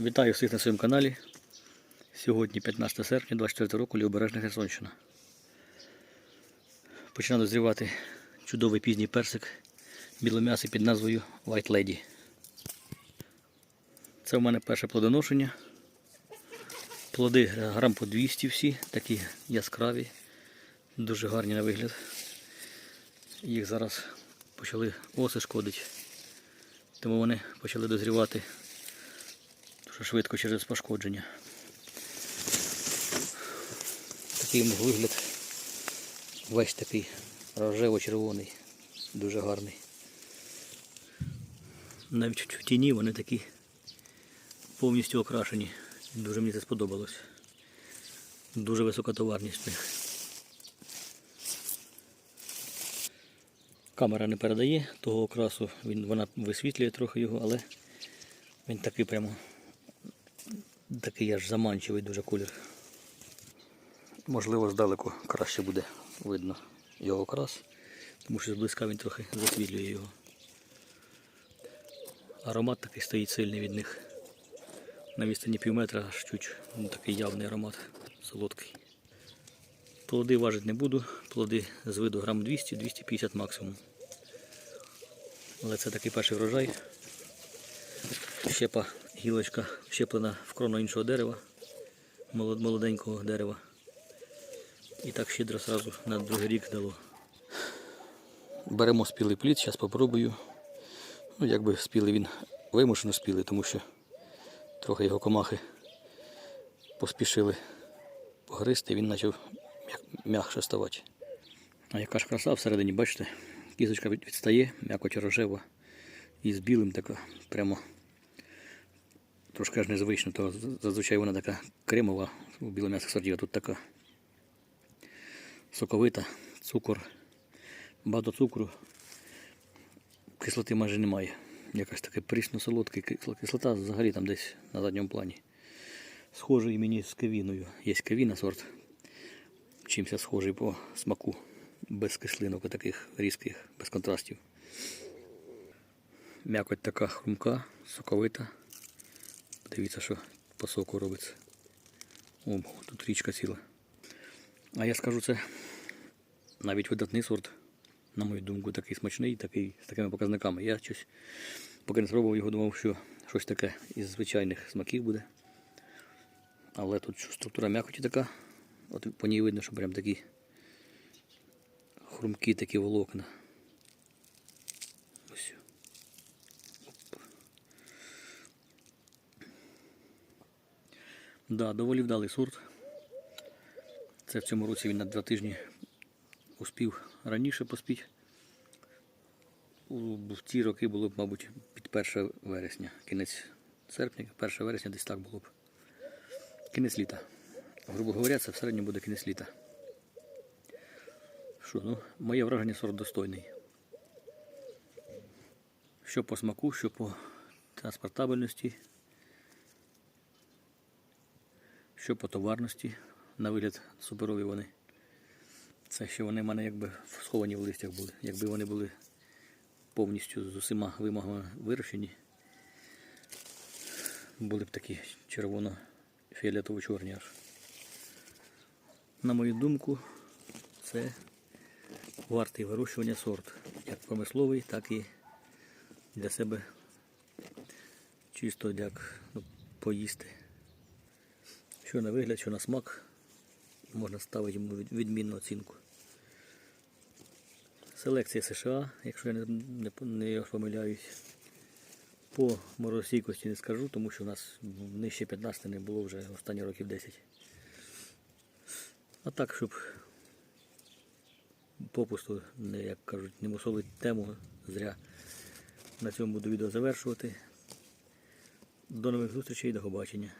Вітаю всіх на своєму каналі. Сьогодні 15 серпня 24 року Лівобережна Херсонщина. Починаю дозрівати чудовий пізній персик білом'ясий під назвою White Lady. Це в мене перше плодоношення. Плоди грам по 200 всі, такі яскраві, дуже гарні на вигляд. Їх зараз почали оси шкодить, тому вони почали дозрівати дуже швидко через пошкодження. Такий вигляд весь такий рожево-червоний, дуже гарний. Навіть в тіні вони такі повністю окрашені. Дуже мені це сподобалось. Дуже висока товарність в них. Камера не передає того окрасу, вона висвітлює трохи його, але він такий прямо такий аж заманчивий дуже колір. Можливо, здалеку краще буде видно його окрас, тому що зблизька він трохи засвітлює його. Аромат такий стоїть сильний від них. На відстані пів метра аж чуть ну, такий явний аромат, солодкий. Плоди важити не буду, плоди з виду грам 200-250 максимум. Але це такий перший врожай. Щепа гілочка щеплена в крону іншого дерева, молоденького дерева. І так щедро сразу на другий рік дало. Беремо спілий плід, зараз попробую. Ну, якби спілий він вимушено спілий, тому що трохи його комахи поспішили погризти, він почав м'як- м'якше ставати. А яка ж краса всередині, бачите, кізочка відстає, м'якоть рожева і з білим така прямо трошки аж незвично, то зазвичай вона така кремова у білом'ясих сортів, а тут така соковита, цукор, багато цукру, кислоти майже немає. Якась таке прісно-солодка кислота взагалі там десь на задньому плані. Схожий мені з кавіною. Є кавіна сорт. Чимся схожий по смаку. Без кислинок таких різких, без контрастів. М'якоть така хрумка, соковита. Дивіться, що по соку робиться. О, тут річка ціла. А я скажу, це навіть видатний сорт, на мою думку, такий смачний, такий з такими показниками. Я щось, поки не спробував його, думав, що щось таке із звичайних смаків буде. Але тут структура м'якоті така. От по ній видно, що прям такі хрумкі такі волокна. Да, доволі вдалий сорт. Це в цьому році він на два тижні успів раніше поспіть. В ті роки було б, мабуть, під 1 вересня, кінець серпня, 1 вересня десь так було б. Кінець літа. Грубо говоря, це в середньому буде кінець літа. Що, ну, моє враження сорт достойний. Що по смаку, що по транспортабельності, що по товарності. На вигляд суперові вони. Це ще вони в мене якби сховані в листях були. Якби вони були повністю з усіма вимогами вирощені, були б такі червоно-фіолетово-чорні аж. На мою думку, це вартий вирощування сорт. Як промисловий, так і для себе чисто як ну, поїсти. Що на вигляд, що на смак, можна ставити йому відмінну оцінку. Селекція США, якщо я не, не, не помиляюсь. По морозостійкості не скажу, тому що у нас нижче 15 не було вже останні років 10. А так, щоб попусту, не, як кажуть, не мусолить тему зря. На цьому буду відео завершувати. До нових зустрічей, до побачення.